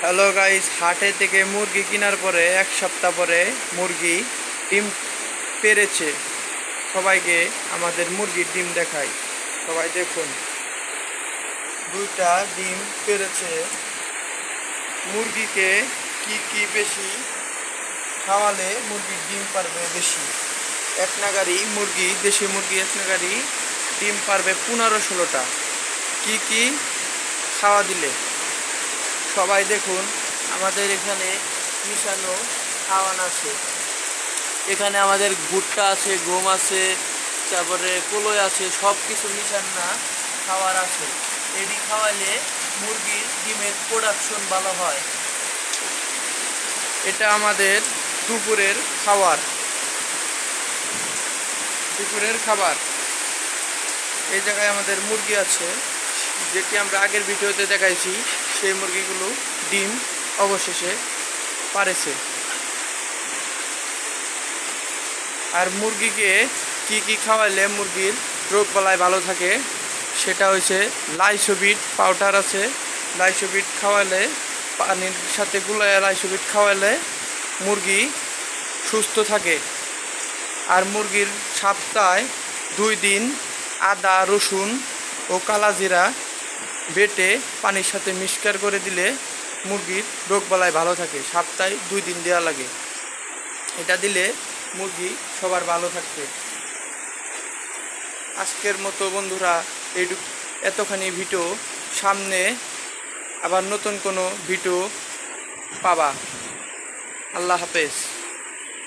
Hello guys হাটে থেকে মুরগি কেনার পরে, এক সপ্তাহ পরে মুরগি ডিম পেরেছে। সবাইকে আমাদের মুরগির ডিম দেখাই। সবাই দেখুন। দুইটা ডিম পেরেছে। মুরগিকে কি কি বেশি খাওয়ালে মুরগির ডিম পারবে বেশি? এক নাগারি মুরগি, দেশি মুরগি এক নাগারি ডিম পারবে পনেরো ষোলোটা। কি কি খাওয়া দিলে? সবাই দেখুন, আমাদের এখানে মিশানো খাওয়ান আছে। এখানে আমাদের ভুট্টা আছে, গম আছে, তারপরে কলই আছে সব কিছু মিশান্না খাওয়ার আছে। এটি খাওয়ালে মুরগির ডিমের প্রোডাকশন ভালো হয়। এটা আমাদের দুপুরের খাবার। দুপুরের খাবার। এই জায়গায় আমাদের মুরগি আছে। যেটি আমরা আগের ভিডিওতে দেখাইছি, সেই মুরগিগুলো ডিম অবশেষে পারেছে। আর মুরগিকে কি কি খাওয়াইলে মুরগির রোগ বালায় ভালো থাকে, সেটা হচ্ছে লাইসোবিট পাউডার আছে। লাইসোবিট খাওয়ালে পানির সাথে গুলায় লাইসোবিট খাওয়ালে মুরগি সুস্থ থাকে। আর মুরগির সপ্তাহে দুই দিন আদা, রসুন ও কালাজিরা বেটে পানির সাথে মিক্সকার করে দিলে মুরগির রোগবালায় ভালো থাকে। সপ্তাহে দুই দিন দেওয়া লাগে। এটা দিলে মুরগি সবার ভালো থাকবে। আজকের মতো বন্ধুরা এইটুক এতখানি ভিডিও। সামনে আবার নতুন কোনো ভিডিও পাবা। আল্লাহ হাফেজ।